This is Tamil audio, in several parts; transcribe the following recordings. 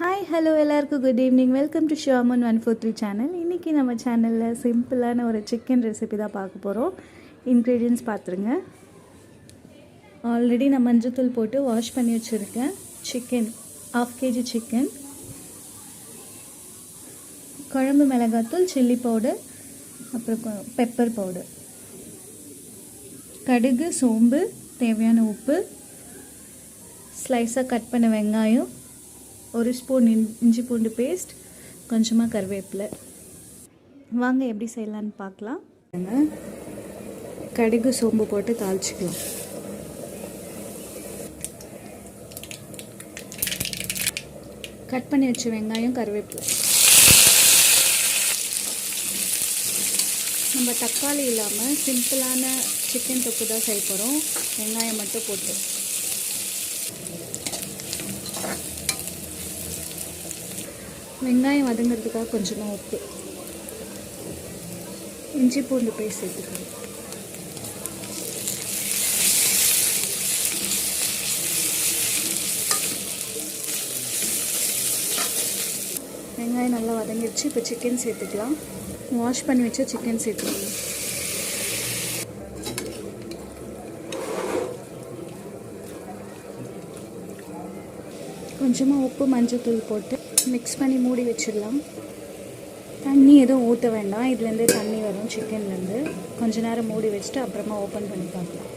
ஹாய் ஹலோ எல்லாருக்கும். Good evening welcome to Shivaman one four three channel இன்றைக்கி நம்ம சேனலில் சிம்பிளான ஒரு சிக்கன் ரெசிபி தான் பார்க்க போகிறோம் இன்க்ரீடியன்ஸ் பார்த்துருங்க. ஆல்ரெடி நான் மஞ்சத்தூள் போட்டு வாஷ் பண்ணி வச்சுருக்கேன். சிக்கன் ஆஃப் கேஜி சிக்கன் குழம்பு மிளகாத்தூள் சில்லி பவுடர் அப்புறம் பெப்பர் பவுடர் கடுகு சோம்பு தேவையான உப்பு. ஸ்லைஸாக கட் பண்ண வெங்காயம். ஒரு ஸ்பூன் இன்- இஞ்சி பூண்டு பேஸ்ட் கொஞ்சமாக கருவேப்பிலை. வாங்க எப்படி செய்யலான்னு பார்க்கலாம். கடுகு சோம்பு போட்டு தாளிச்சிக்கலாம். கட் பண்ணி வச்ச வெங்காயம் கருவேப்பிலை. நம்ம தக்காளி இல்லாமல் சிம்பிளான சிக்கன் தொக்கு தான் செய்ய போகிறோம். வெங்காயம் மட்டும் போட்டு. வெங்காயம் வதங்கிறதுக்காக கொஞ்சமாக உப்பு. இஞ்சி பூண்டு போய் சேர்த்துக்கணும் வெங்காயம் நல்லா வதங்கிடுச்சு இப்போ சிக்கன் சேர்த்துக்கலாம். வாஷ் பண்ணி வச்ச சிக்கன் சேர்த்துக்கலாம் கொஞ்சமாக உப்பு மஞ்சத்தூள் போட்டு மிக்ஸ் பண்ணி மூடி வச்சிடலாம். தண்ணி எதுவும் ஊற்ற வேண்டாம். இதுலேருந்து தண்ணி வரும் சிக்கன்லேருந்து கொஞ்ச நேரம் மூடி வச்சுட்டு அப்புறமா ஓப்பன் பண்ணி பார்க்கலாம்.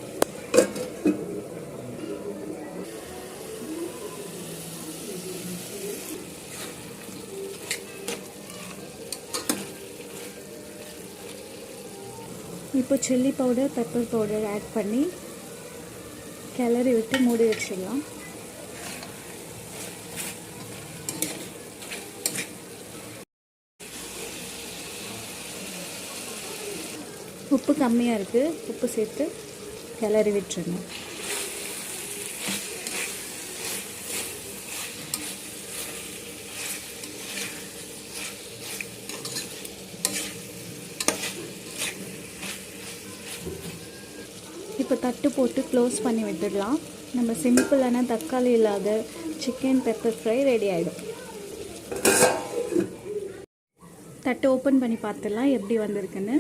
இப்போ chilli powder pepper powder add பண்ணி கிளறி விட்டு மூடி வச்சிடலாம். உப்பு கம்மியாக இருக்குது உப்பு சேர்த்து கிளறி விட்டுருங்க. இப்போ தட்டு போட்டு க்ளோஸ் பண்ணி விட்டுடலாம். நம்ம சிம்பிளான தக்காளி இல்லாத சிக்கன் பெப்பர் ஃப்ரை ரெடி ஆகிடும் தட்டு ஓப்பன் பண்ணி பார்த்துடலாம் எப்படி வந்திருக்குன்னு.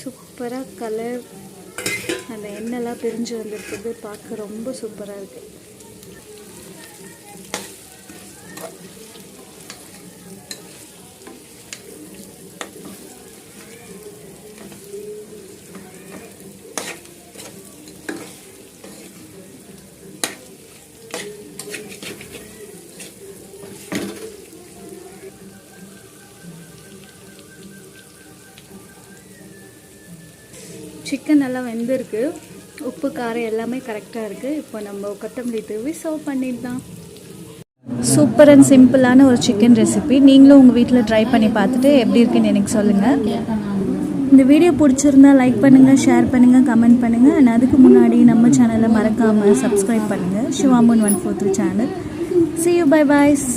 சூப்பராக கலர் அந்த எண்ணெய்லாம் பிரிஞ்சு வந்திருக்குது. பார்க்க ரொம்ப சூப்பராக இருக்குது சிக்கன் நல்லா வெந்திருக்கு. உப்பு காரம் எல்லாமே கரெக்டாக இருக்குது இப்போ நம்ம கொத்தமல்லி தூவி சர்வ் பண்ணிடலாம். சூப்பர் அண்ட் சிம்பிளான ஒரு சிக்கன் ரெசிபி நீங்களும் உங்கள் வீட்டில் ட்ரை பண்ணி பார்த்துட்டு எப்படி இருக்குன்னு எனக்கு சொல்லுங்கள் இந்த வீடியோ பிடிச்சிருந்தா லைக் பண்ணுங்கள் ஷேர் பண்ணுங்கள் கமெண்ட் பண்ணுங்கள் அண்ட் அதுக்கு முன்னாடி நம்ம சேனலை மறக்காமல் சப்ஸ்கிரைப் பண்ணுங்கள் சிவாமன் one four three channel see you bye boys